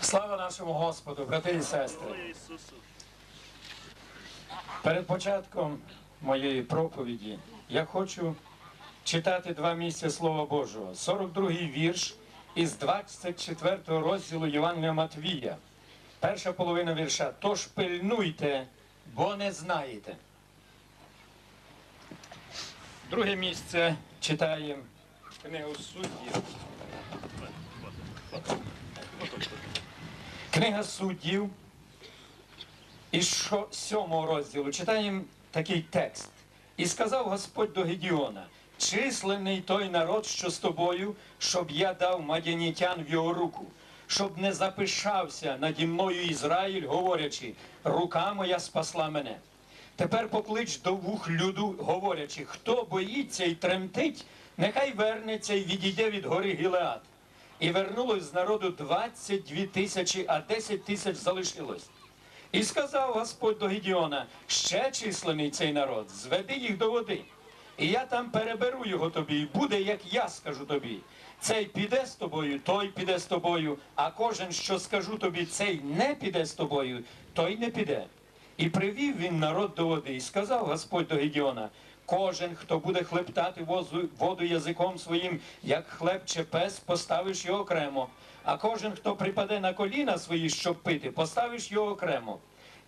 Слава нашому Господу, брати і сестри. Перед початком моєї проповіді я хочу читати два місця Слова Божого. 42-й вірш із 24 го розділу Євангелія Матвія. Перша половина вірша. Тож пильнуйте, бо не знаєте. Друге місце читаємо книгу суддів. Книга суддів із сьомого розділу читаємо такий текст. І сказав Господь до Гедіона, численний той народ, що з тобою, щоб я дав мадянітян в його руку, щоб не запишався наді мною Ізраїль, говорячи, рука моя спасла мене. Тепер поклич до вух люду, говорячи, хто боїться і тремтить, нехай вернеться і відійде від гори Гілеад. І вернулось з народу 22 тисячі, а 10 тисяч залишилось. І сказав Господь до Гедіона, ще численний цей народ, зведи їх до води. І я там переберу його тобі, і буде, як я скажу тобі. Цей піде з тобою, той піде з тобою, а кожен, що скажу тобі, цей не піде з тобою, той не піде. І привів він народ до води, і сказав Господь до Гедіона, кожен, хто буде хлептати воду язиком своїм, як хлебче пес, поставиш його окремо. А кожен, хто припаде на коліна свої, щоб пити, поставиш його окремо.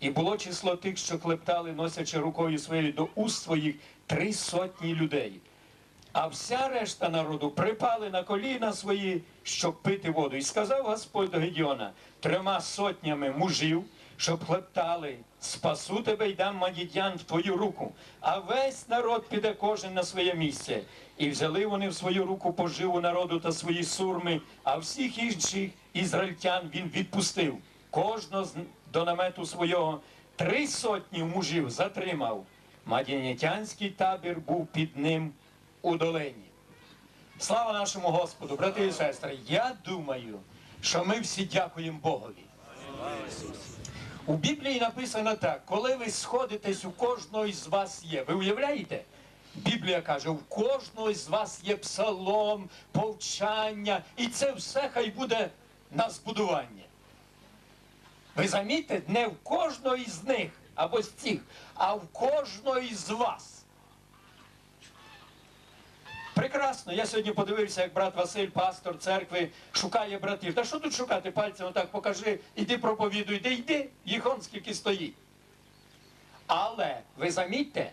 І було число тих, що хлептали, носячи рукою своєю до уст своїх, три сотні людей. А вся решта народу припали на коліна свої, щоб пити воду. І сказав Господь до Гедіона трьома сотнями мужів, щоб хлептали, спасу тебе й дам мадітян в твою руку. А весь народ піде кожен на своє місце. І взяли вони в свою руку поживу народу та свої сурми, а всіх інших ізраїльтян він відпустив. Кожного до намету свого три сотні мужів затримав. Мадянітянський табір був під ним у долині. Слава нашому Господу, брати і сестри. Я думаю, що ми всі дякуємо Богові. У Біблії написано так: коли ви сходитесь, у кожного із вас є. Ви уявляєте? Біблія каже, у кожного з вас є псалом, повчання, і це все хай буде на збудування. Ви замітите, не в кожного із них або з цих, а в кожного із вас. Прекрасно. Я сьогодні подивився, як брат Василь, пастор церкви, шукає братів. Та що тут шукати? Пальцем отак покажи, іди проповідуй, де йди, їх он скільки стоїть. Але ви замітьте,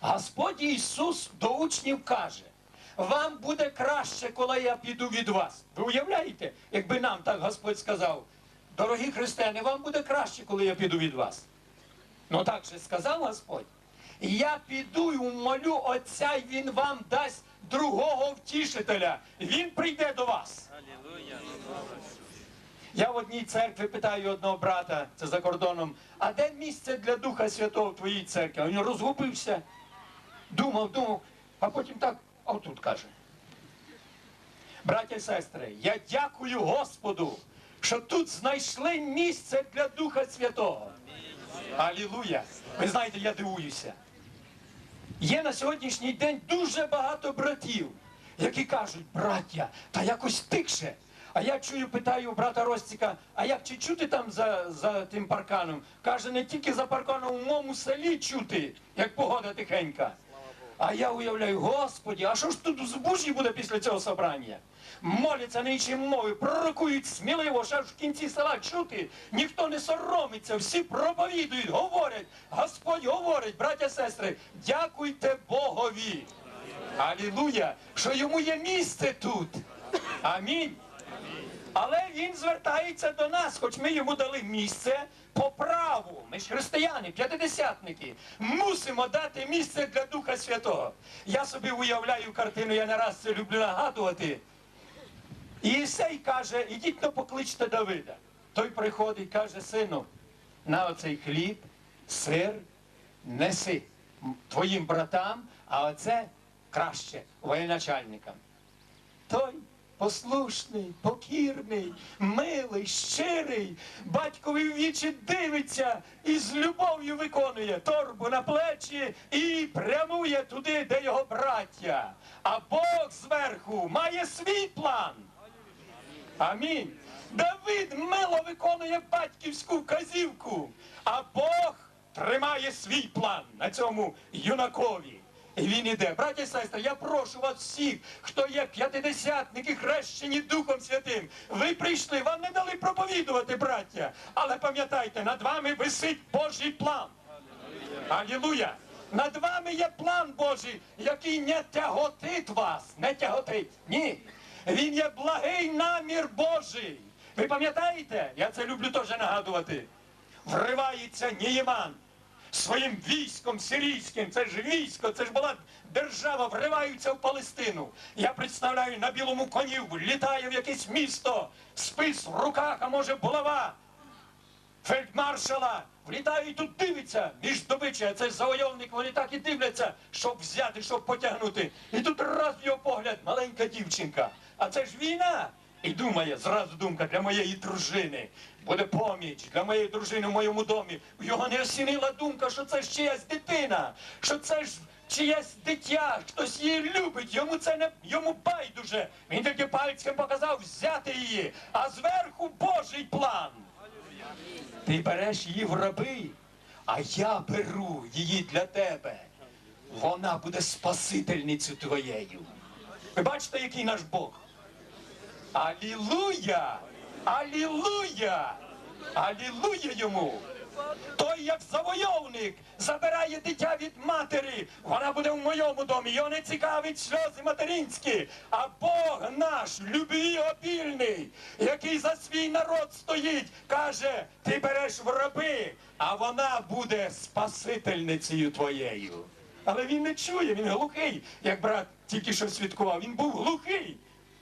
Господь Ісус до учнів каже, вам буде краще, коли я піду від вас. Ви уявляєте, якби нам так Господь сказав, дорогі християни, вам буде краще, коли я піду від вас. Ну так же сказав Господь. Я піду і умолю Отця, і Він вам дасть другого втішителя. Він прийде до вас. Я в одній церкві питаю одного брата, це за кордоном, а де місце для Духа Святого в твоїй церкві? Він розгубився, думав, думав, а потім так, а тут каже. Браття і сестри, я дякую Господу, що тут знайшли місце для Духа Святого. Алілуя! Ви знаєте, я дивуюся. Є на сьогоднішній день дуже багато братів, які кажуть, браття, та якось тикше. А я чую, питаю брата Ростіка, а як чи чути там за, за тим парканом? Каже, не тільки за парканом у моєму селі чути, як погода тихенька. А я уявляю, Господі, а що ж тут в збужі буде після цього собрання? Моляться на іншій мові, пророкують сміливо, що аж в кінці села чути. Ніхто не соромиться, всі проповідують, говорять. Господь говорить, браття сестри, дякуйте Богові. Алілуя, що йому є місце тут. Амінь. Але він звертається до нас, хоч ми йому дали місце по праву. Ми ж християни, п'ятидесятники, мусимо дати місце для Духа Святого. Я собі уявляю картину, я не раз це люблю нагадувати. І Ісей каже, ідіть то покличте Давида. Той приходить, каже, сину, на оцей хліб, сир, неси твоїм братам, а оце краще воєначальникам. Той послушний, покірний, милий, щирий, батькові вічі дивиться і з любов'ю виконує торбу на плечі і прямує туди, де його браття. А Бог зверху має свій план. Амінь. Давид мило виконує батьківську вказівку, а Бог тримає свій план на цьому юнакові. І він іде. Браті і сестри, я прошу вас всіх, хто є п'ятидесятники, хрещені Духом Святим. Ви прийшли, вам не дали проповідувати, браття. Але пам'ятайте, над вами висить Божий план. Алілуя! Над вами є план Божий, який не тяготить вас, не тяготить. Ні. Він є благий намір Божий. Ви пам'ятаєте? Я це люблю теж нагадувати. Вривається Нієман своїм військом сирійським. Це ж військо, це ж була держава, вриваються в Палестину. Я представляю на білому коні, літає в якесь місто, спис в руках, а може булава фельдмаршала влітає і тут дивиться між здобичі, це завойовник, вони так і дивляться, щоб взяти, щоб потягнути. І тут раз в його погляд, маленька дівчинка. А це ж війна. І думає, зразу думка для моєї дружини. Буде поміч для моєї дружини в моєму домі. Його не осінила думка, що це ж чиясь дитина, що це ж чиясь дитя, хтось її любить, йому це не йому байдуже. Він тільки пальцем показав взяти її, а зверху Божий план. Ти береш її в раби, а я беру її для тебе. Вона буде спасительницею твоєю. Ви бачите, який наш Бог? Алілуя! Алілуя! Алілуя йому! Той, як завойовник, забирає дитя від матері. Вона буде в моєму домі. Його не цікавить сльози материнські. А Бог наш, любві обільний, який за свій народ стоїть, каже: ти береш в раби, а вона буде спасительницею твоєю. Але він не чує, він глухий, як брат тільки що свідкував. Він був глухий.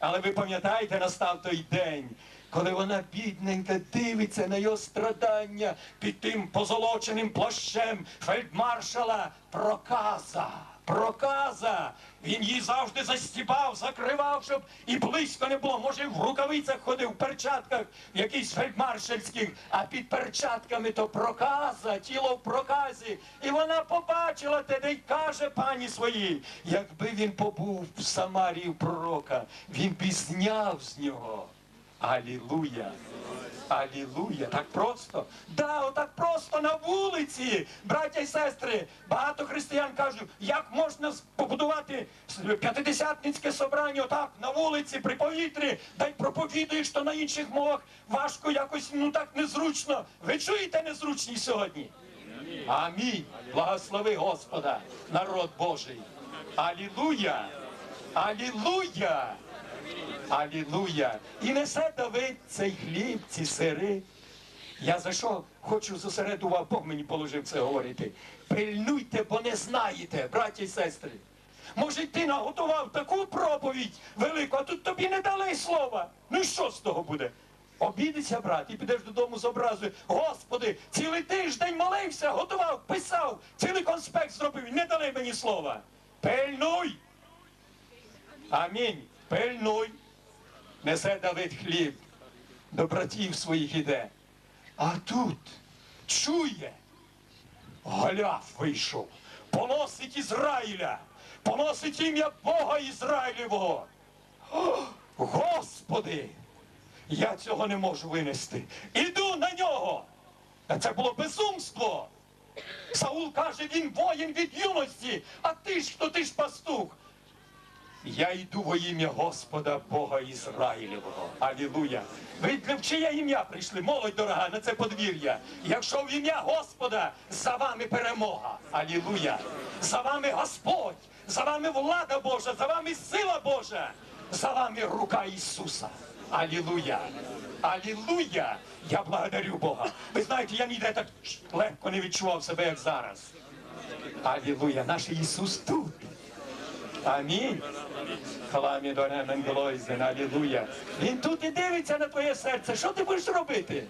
Але ви пам'ятаєте, настав той день, коли вона бідненька дивиться на його страдання під тим позолоченим плащем фельдмаршала проказа. Проказа! Він її завжди застібав, закривав, щоб і близько не було. Може, в рукавицях ходив, в перчатках, в якихось фельдмаршальських, а під перчатками то проказа, тіло в проказі. І вона побачила те, де й каже пані своїй, якби він побув в Самарії пророка, він б зняв з нього. Алілуя! Алілуя! Так просто. Да, отак просто на вулиці, браття і сестри. Багато християн кажуть, як можна побудувати п'ятидесятницьке собрання отак на вулиці, при повітрі, дай проповідуєш, то на інших мовах важко якось, ну так незручно. Ви чуєте незручність сьогодні? Амінь. Благослови Господа, народ Божий. Алілуя! Алілуя! Алілуя! І несе Давид цей хліб, ці сири. Я за що хочу зосередити Бог мені положив це говорити. Пильнуйте, бо не знаєте, браті і сестри. Може, ти наготував таку проповідь велику, а тут тобі не дали слова. Ну і що з того буде? Обідеться, брат, і підеш додому з образою. Господи, цілий тиждень молився, готував, писав, цілий конспект зробив, не дали мені слова. Пильнуй! Амінь. Пильнуй. Несе Давид хліб. До братів своїх іде. А тут чує. Голіаф вийшов. Поносить Ізраїля. Поносить ім'я Бога Ізраїлевого. Господи! Я цього не можу винести. Іду на нього. А це було безумство. Саул каже, він воїн від юності, а ти ж хто ти ж пастух? Я йду во ім'я Господа Бога Ізраїлевого. Алілуя. Ви для чиє ім'я прийшли, молодь дорога, на це подвір'я. Якщо в ім'я Господа, за вами перемога. Алілуя. За вами Господь, за вами влада Божа, за вами сила Божа, за вами рука Ісуса. Алілуя. Алілуя. Я благодарю Бога. Ви знаєте, я ніде так легко не відчував себе, як зараз. Алілуя. Наш Ісус тут. Амінь. Халамі донемен глойзен, алілуя. Він тут і дивиться на твоє серце. Що ти будеш робити?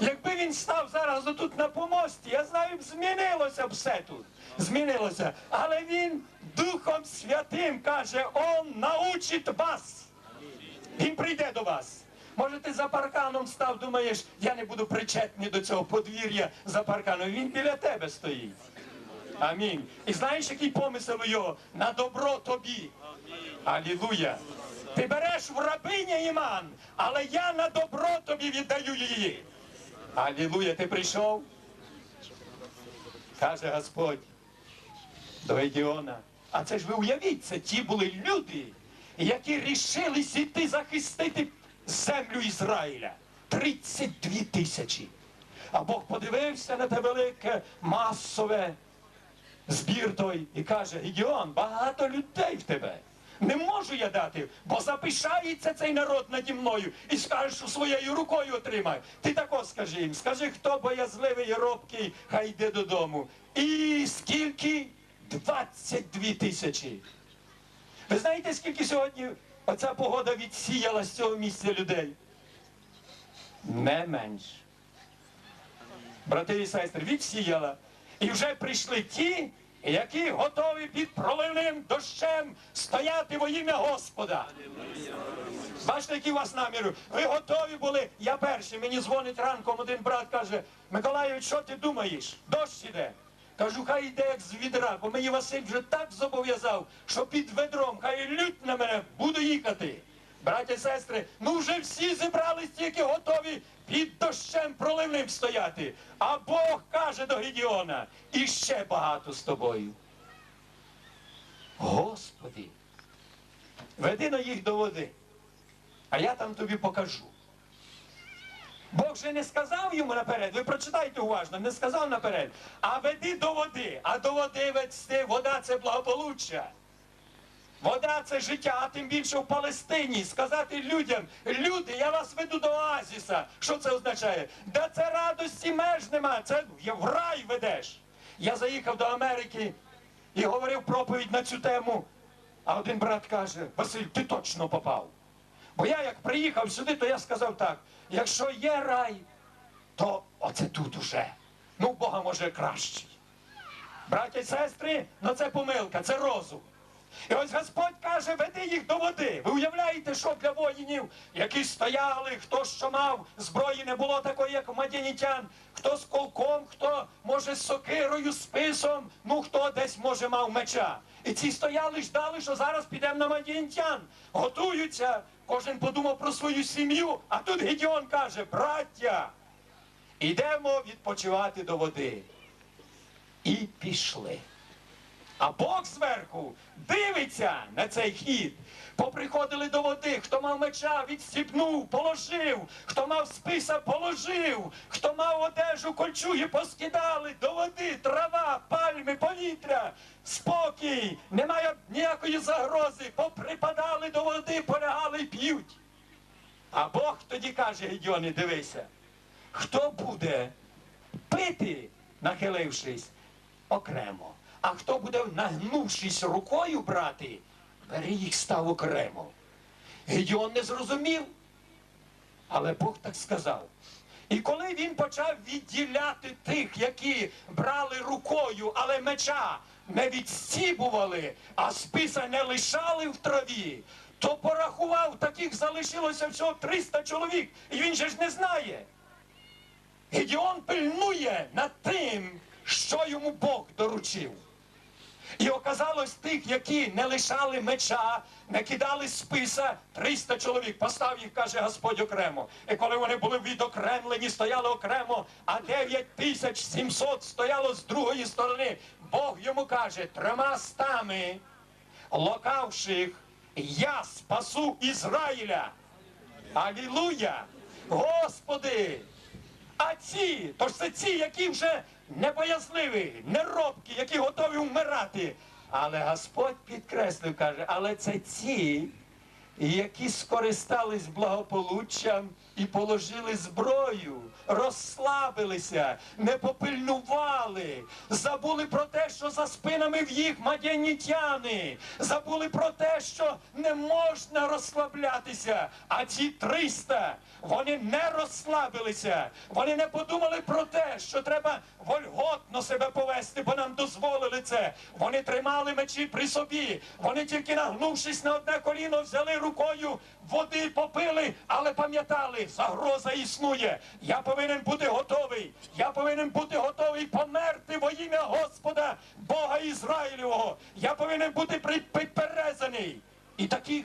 Якби він став зараз отут на помості, я знаю, змінилося б все тут. Змінилося. Але він Духом Святим каже, Он научить вас. Він прийде до вас. Може, ти за парканом став, думаєш, я не буду причетний до цього подвір'я за парканом. Він біля тебе стоїть. Амінь. І знаєш, який помисел у його? На добро тобі. Алілуя. Ти береш в рабиня Іман, але я на добро тобі віддаю її. Алілуя, ти прийшов? Каже Господь до Гедіона. А це ж ви уявіть, це ті були люди, які рішились іти захистити землю Ізраїля. 32 тисячі. А Бог подивився на те велике масове збір той і каже: Гедіон, багато людей в тебе. Не можу я дати, бо запишається цей народ наді мною і скаже, що своєю рукою отримає. Ти тако скажи їм, скажи, хто боязливий і робкий, хай йде додому. І скільки? 22 тисячі. Ви знаєте, скільки сьогодні оця погода відсіяла з цього місця людей? Не менш. Брати і сестри, відсіяла. І вже прийшли ті, які готові під проливним дощем стояти во ім'я Господа. Бачите, які у вас наміри? Ви готові були. Я перший. Мені дзвонить ранком один брат каже: Миколаївич, що ти думаєш? Дощ іде. Кажу, хай йде як з відра, бо мені Василь вже так зобов'язав, що під ведром, хай лють на мене, буду їхати. Браті сестри, ну вже всі зібрались тільки готові під дощем проливним стояти. А Бог каже до Гедіона, і ще багато з тобою. Господи, веди на їх до води, а я там тобі покажу. Бог же не сказав йому наперед, ви прочитайте уважно, не сказав наперед, а веди до води, а до води вести, вода це благополуччя. Вода це життя, а тим більше в Палестині. Сказати людям, люди, я вас веду до оазіса. Що це означає? Да це радості меж нема, це в рай ведеш. Я заїхав до Америки і говорив проповідь на цю тему. А один брат каже: Василь, ти точно попав. Бо я як приїхав сюди, то я сказав так: якщо є рай, то оце тут уже. Ну, Бога може кращий. Браття і сестри, ну це помилка, це розум. І ось Господь каже, веди їх до води. Ви уявляєте, що для воїнів, які стояли, хто що мав, зброї не було такої, як мадянітян, хто з колком, хто може з сокирою, списом, ну хто десь може мав меча. І ці стояли, ждали, що зараз підемо на мадянітян. Готуються, кожен подумав про свою сім'ю, а тут Гедіон каже, браття, ідемо відпочивати до води. І пішли. А Бог зверху дивиться на цей хід. Поприходили до води, хто мав меча, відстібнув, положив, хто мав списа, положив, хто мав одежу, кольчуги, поскидали. До води, трава, пальми, повітря, спокій, немає ніякої загрози, поприпадали до води, полягали і п'ють. А Бог тоді каже, Гедіоне, дивися, хто буде пити, нахилившись, окремо. А хто буде нагнувшись рукою брати, бери їх став окремо. Гедіон не зрозумів, але Бог так сказав. І коли він почав відділяти тих, які брали рукою, але меча не відстібували, а списа не лишали в траві, то порахував, таких залишилося всього 300 чоловік, і він же ж не знає. Гедіон пильнує над тим, що йому Бог доручив. І оказалось тих, які не лишали меча, не кидали списа, 300 чоловік. Постав їх, каже Господь окремо. І коли вони були відокремлені, стояли окремо, а 9700 стояло з другої сторони. Бог йому каже, трьома стами локавших, я спасу Ізраїля. Алілуя! Господи! А ці, тож це ці, які вже небоязливі, неробкі, які готові вмирати. Але Господь підкреслив, каже, але це ті, які скористались благополуччям і положили зброю, розслабилися, не попильнували, забули про те, що за спинами в їх мадянітяни, забули про те, що не можна розслаблятися. А ці 300, вони не розслабилися, вони не подумали про те, що треба вольготно себе повести, бо нам дозволили це. Вони тримали мечі при собі. Вони тільки нагнувшись на одне коліно, взяли рукою води, попили, але пам'ятали, загроза існує. Я повинен бути готовий. Я повинен бути готовий померти во ім'я Господа, Бога Ізраїлевого. Я повинен бути підперезаний. І таких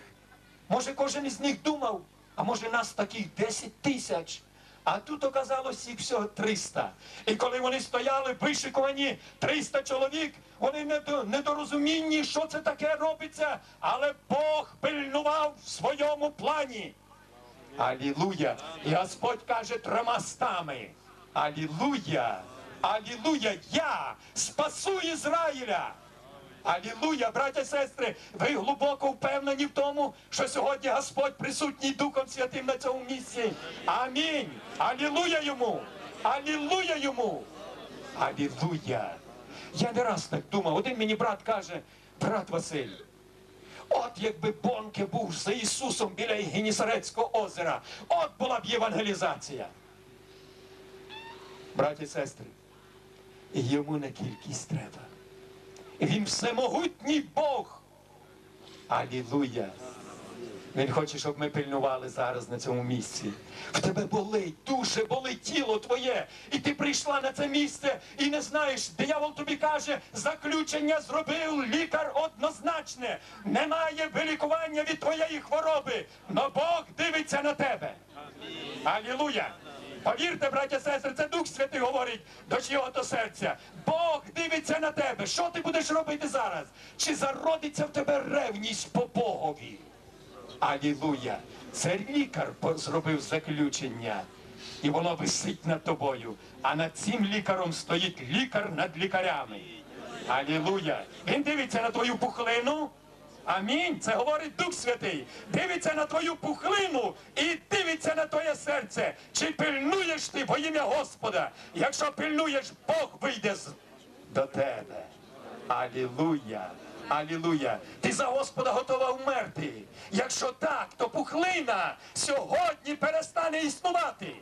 Може, кожен із них думав, а може нас таких 10 тисяч. А тут оказалось їх всього 300. І коли вони стояли вишикувані 300 чоловік, вони недорозумінні, що це таке робиться, але Бог пильнував в своєму плані. Алілуя! І Господь каже трьома стами. Алілуя! Алілуя! Я спасу Ізраїля! Алілуя, браття і сестри, ви глибоко впевнені в тому, що сьогодні Господь присутній Духом Святим на цьому місці. Амінь. Алілуя йому. Алілуя йому. Алілуя. Я не раз так думав. Один мені брат каже, брат Василь, от якби Бонке був за Ісусом біля Генісарецького озера, от була б євангелізація. Браті і сестри, йому на кількість треба. Він всемогутній Бог. Алілуя. Він хоче, щоб ми пильнували зараз на цьому місці. В тебе болить, дуже болить тіло твоє. І ти прийшла на це місце і не знаєш, диявол тобі каже, заключення зробив лікар однозначне. Немає вилікування від твоєї хвороби. Но Бог дивиться на тебе. Алілуя! Повірте, браття сестри, це Дух Святий говорить до чого то серця. Бог дивиться на тебе. Що ти будеш робити зараз? Чи зародиться в тебе ревність по Богові? Алілуя! Це лікар зробив заключення, і воно висить над тобою. А над цим лікаром стоїть лікар над лікарями. Алілуя! Він дивиться на твою пухлину. Амінь. Це говорить Дух Святий. Дивиться на твою пухлину і дивиться на твоє серце. Чи пильнуєш ти во ім'я Господа? Якщо пильнуєш, Бог вийде до тебе. Алілуя! Алілуя! Ти за Господа готова вмерти. Якщо так, то пухлина сьогодні перестане існувати.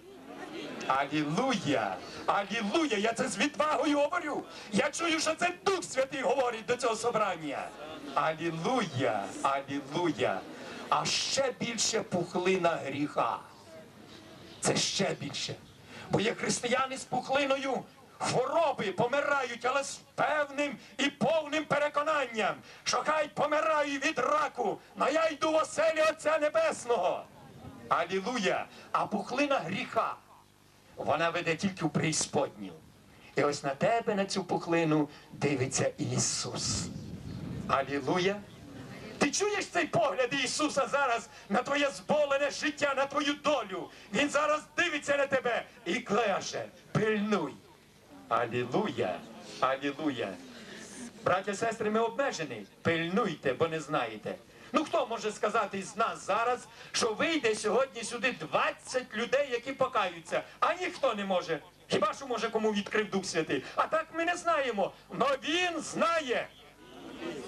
Алілуя! Алілуя! Я це з відвагою говорю. Я чую, що це Дух Святий говорить до цього собрання. Алілуя! Алілуя! А ще більше пухлина гріха. Це ще більше. Бо є християни з пухлиною, хвороби помирають, але з певним і повним переконанням, що хай помираю від раку, но я йду в оселі Отця Небесного. Алілуя! А пухлина гріха, вона веде тільки в преісподню. І ось на тебе, на цю пухлину, дивиться Ісус. Алілуя! Ти чуєш цей погляд Ісуса зараз на твоє зболене життя, на твою долю. Він зараз дивиться на тебе і каже, пильнуй. Алілуя! Алілуя! Браття, сестри, ми обмежені. Пильнуйте, бо не знаєте. Ну хто може сказати із нас зараз, що вийде сьогодні сюди 20 людей, які покаються, а ніхто не може. Хіба що може кому відкрив Дух Святий? А так ми не знаємо. Но він знає.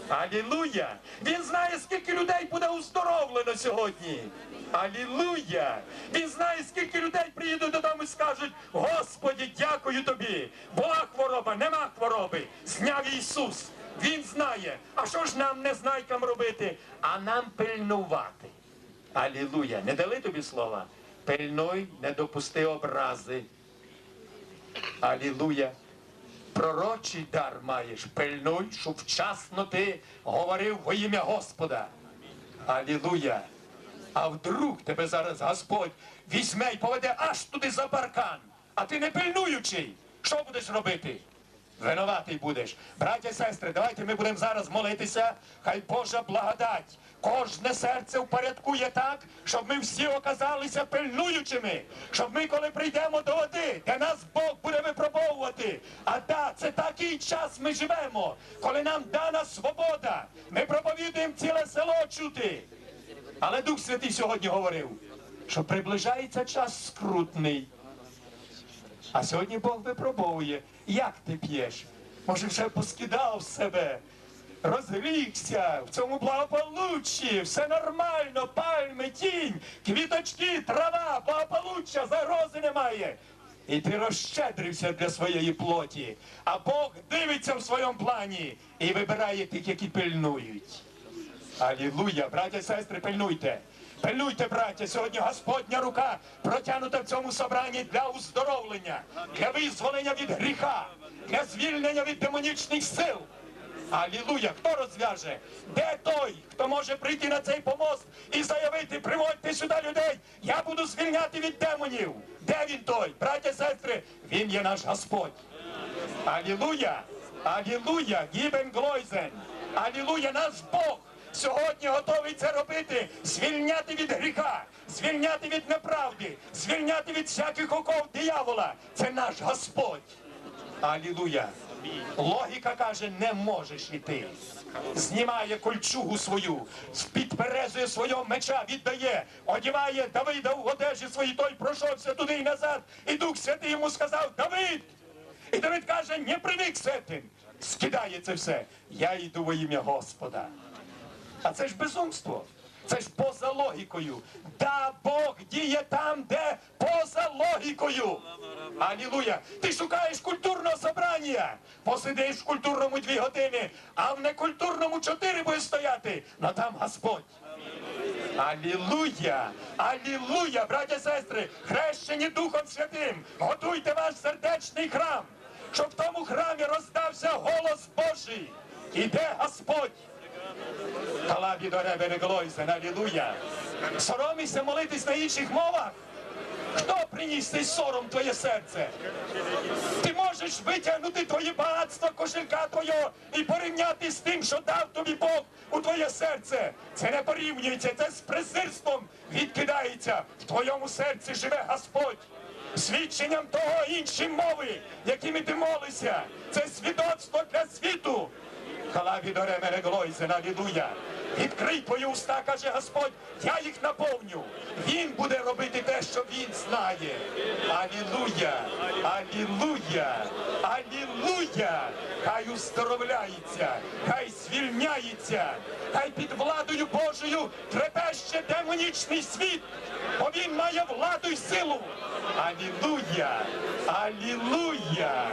Алілуя! Він знає, скільки людей буде уздоровлено сьогодні. Алілуя! Він знає, скільки людей приїдуть додому і скажуть: Господі, дякую тобі! Була хвороба, нема хвороби. Зняв Ісус. Він знає. А що ж нам не знайкам робити? А нам пильнувати. Алілуя! Не дали тобі слова? Пильнуй, не допусти образи. Алілуя! Пророчий дар маєш, пильнуй, щоб вчасно ти говорив во ім'я Господа. Алілуя! А вдруг тебе зараз Господь візьме і поведе аж туди за баркан, а ти не пильнуючий. Що будеш робити? Винуватий будеш. Браття і сестри, давайте ми будемо зараз молитися. Хай Божа благодать кожне серце впорядкує так, щоб ми всі оказалися пильнуючими. Щоб ми, коли прийдемо до води, де нас Бог буде випробовувати. А да, це такий час ми живемо, коли нам дана свобода. Ми проповідуємо ціле село чути. Але Дух Святий сьогодні говорив, що приближається час скрутний. А сьогодні Бог випробовує, як ти п'єш. Може, вже поскидав себе, розгрігся в цьому благополуччі, все нормально, пальми, тінь, квіточки, трава, благополуччя, загрози немає. І ти розщедрився для своєї плоті, а Бог дивиться в своєму плані і вибирає тих, які пильнують. Алілуя, браття і сестри, пильнуйте. Пильнуйте, браття, сьогодні Господня рука протягнута в цьому собранні для уздоровлення, для визволення від гріха, для звільнення від демонічних сил. Алілуя! Хто розв'яже? Де той, хто може прийти на цей помост і заявити, приводьте сюди людей, я буду звільняти від демонів. Де він той? Браття, сестри, він є наш Господь. Алілуя! Алілуя! Гібен Глойзен! Алілуя! Наш Бог! Сьогодні готовий це робити, звільняти від гріха, звільняти від неправди, звільняти від всяких оков диявола. Це наш Господь. Алілуя. Логіка каже, не можеш іти. Знімає кольчугу свою, підперезує свого меча, віддає, одіває Давида у одежі свої, той пройшовся туди і назад. І Дух Святий йому сказав, Давид! І Давид каже, не привик цим. Скидає це все. Я йду во ім'я Господа. А це ж безумство. Це ж поза логікою. Да, Бог діє там, де поза логікою. Алілуя! Ти шукаєш культурного собрання. Посидиш в культурному дві години, а в некультурному чотири будеш стояти. Но там Господь. Алілуя! Алілуя! Браття сестри, хрещені Духом Святим, готуйте ваш сердечний храм, щоб в тому храмі роздався голос Божий. Іде Господь. Талабі до ребе Глойзен, алілуя. Соромися молитись на інших мовах. Хто приніс цей сором твоє серце? Ти можеш витягнути твоє багатство, кошелька твого і порівняти з тим, що дав тобі Бог у твоє серце. Це не порівнюється, це з презирством відкидається. В твоєму серці живе Господь. Свідченням того інші мови, якими ти молишся. Це свідоцтво для світу. Халаві до ремене Глойзен, алілуя. Відкрий твої уста, каже Господь, я їх наповню. Він буде робити те, що він знає. Алілуя! Алілуя! Алілуя! Хай уздоровляється, хай звільняється, хай під владою Божою трепеще демонічний світ, бо він має владу й силу. Алілуя! Алілуя!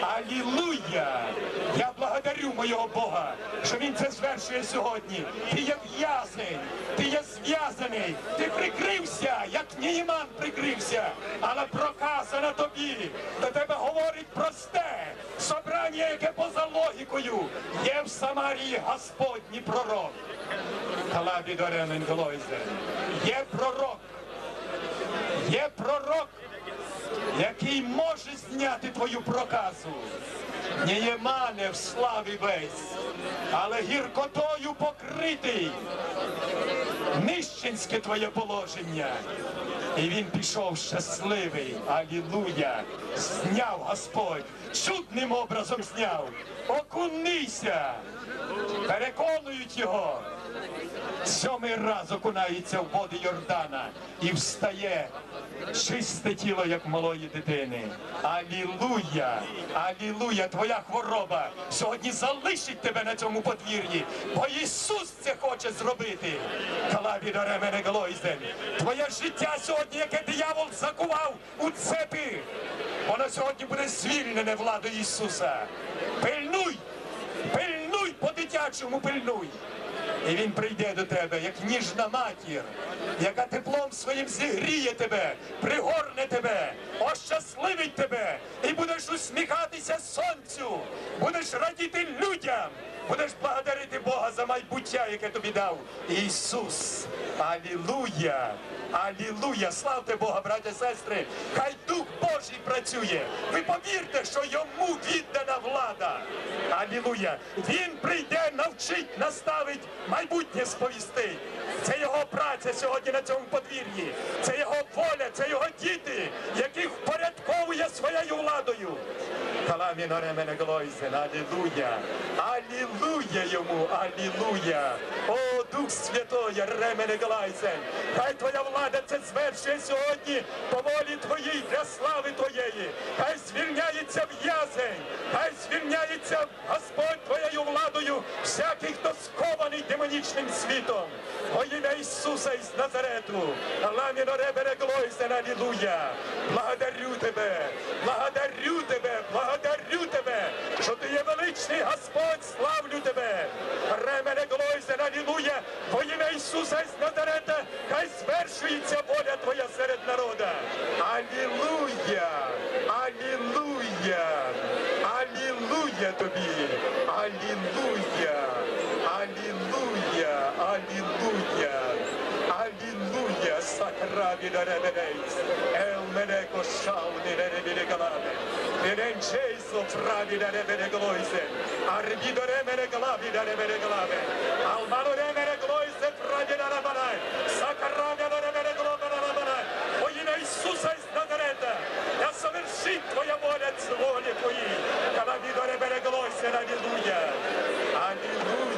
Алілуя! Я благодарю моєго Бога, що він це звершує сьогодні. Ти є в'язень, ти є зв'язаний, ти прикрився, як Німан прикрився, але проказано тобі. До тебе говорить просте собрання, яке поза логікою. Є в Самарії Господній пророк. Калабі Доремен Глойзе. Є пророк. Є пророк, який може зняти твою проказу. Не є мане в славі весь, але гіркотою покритий. Нищенське твоє положення. І він пішов щасливий. Алілуя! Зняв Господь, чудним образом зняв. Окунися! Переконують його. Сьомий раз окунається в води Йордана і встає чисте тіло, як малої дитини. Алілуя! Алілуя! Твоя хвороба сьогодні залишить тебе на цьому подвір'ї, бо Ісус це хоче зробити. Калабі до ремене Глойзен. Твоє життя сьогодні, яке диявол закував у цепи, воно сьогодні буде звільнене владою Ісуса. Пильнуй! Пильнуй по-дитячому, пильнуй! І він прийде до тебе, як ніжна матір, яка теплом своїм зігріє тебе, пригорне тебе, ощасливить тебе, і будеш усміхатися сонцю, будеш радіти людям, будеш благодарити Бога за майбуття, яке тобі дав Ісус. Алілуя! Алілуя! Славте Бога, браття і сестри! Хай Дух Божий працює. Ви повірте, що йому віддана влада. Алілуя! Він прийде, навчить, наставить, майбутнє сповістить. Це його праця сьогодні на цьому подвір'ї. Це його воля, це його діти, яких впорядковує своєю владою. Каламіно ремене Глойзен, алілуя! Алілуя йому, алілуя! О, Дух Святої, ремене Глойзен! Хай твоя влада це звершує сьогодні по волі твоїй для слави твоєї. Хай звільняється в'язень, хай звільняється Господь твоєю владою, всякий, хто скований демонічним світом. Во ім'я Ісуса із Назарету. Ламіно ребере Глойзен, алілуя! Благодарю тебе, благодарю тебе, благодарю благодарю тебе, що ти є величний Господь, славлю тебе. Ремене Глойзен, алілуя, во ім'я Ісуса із Назарета, хай звершується воля твоя серед народа. Алілуя, алілуя, алілуя тобі, алілуя, алілуя, алілуя. Alleluia, sacra vida revereis, el meneco shauni verebile galate, sopravile meregloise, arbidore mereglavide mereglave, almanore meregloise pravilare banai, sacaravile mereglovere banai, во имя Иисуса из Назарета, да совершит Твоя воля, воля Твои, когда видоре береглося, aleluia aleluia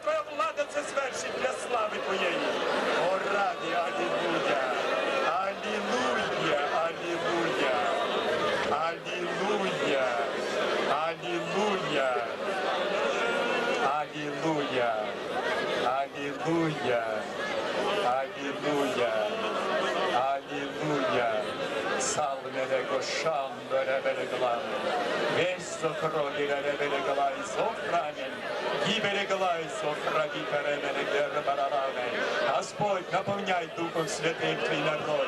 Rebele Glave, Сохранен. Гибели Глave, Сохраги Rebele Гербарараме. Господь, наполняй Духом Святым Твой народ.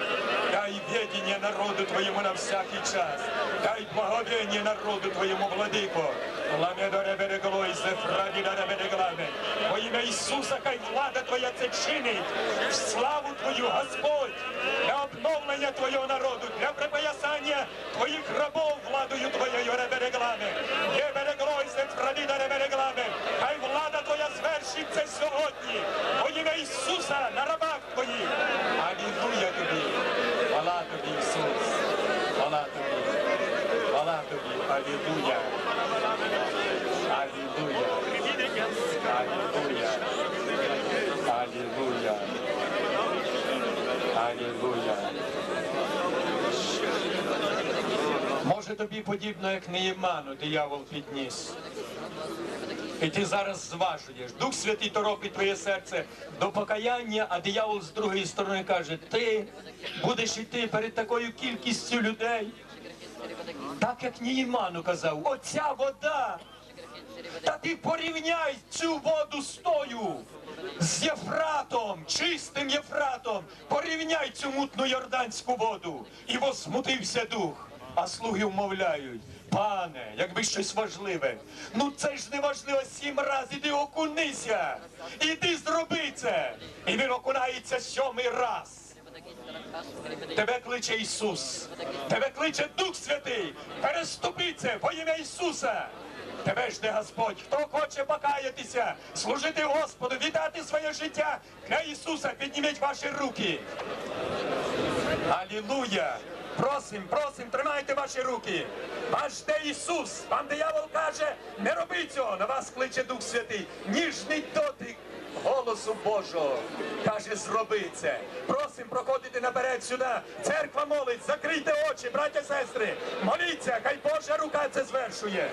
Дай ведение народу Твоему на всякий час. Дай благовение народу Твоему, Владыко. Ламе до Ребele Глой, Зефраги до Rebele Glave. Во ім'я Ісуса, хай влада Твоя це чинить. В славу Твою, Господь, для обновлення Твого народу, для припоясання Твоїх рабов владою Твоєю ребереглами. Є береглойся, фрадіда ребереглами. Хай влада Твоя звершиться сьогодні. Во ім'я Ісуса на рабах Твоїх. Алілуя Тобі. Хвала Тобі, Ісус. Хвала Тобі. Хвала Тобі. Алілуя. Алілуя. Алілуя. Алілуя. Алілуя. Може тобі подібно, як Неєману диявол підніс. І ти зараз зважуєш. Дух Святий торопить твоє серце до покаяння, а диявол з другої сторони каже, ти будеш іти перед такою кількістю людей. Так як Неєману казав, оця вода. Та ти порівняй цю воду з тою, з Єфратом, чистим Єфратом, порівняй цю мутну йорданську воду. І возмутився дух. А слуги вмовляють, пане, якби щось важливе. Ну це ж не важливо сім разів, іди окунися. Іди зроби це. І він окунається сьомий раз. Тебе кличе Ісус, тебе кличе Дух Святий. Переступи це во ім'я Ісуса. Тебе жде Господь. Хто хоче покаятися, служити Господу, віддати своє життя для Ісуса, підніміть ваші руки. Алілуя! Просим, просим, тримайте ваші руки. Аж де Ісус. Вам диявол каже, не роби цього. На вас кличе Дух Святий. Ніжний дотик голосу Божого. Каже, зроби це. Просим проходити наперед сюди. Церква молить, закрийте очі, браття, сестри. Моліться, хай Божа рука це звершує.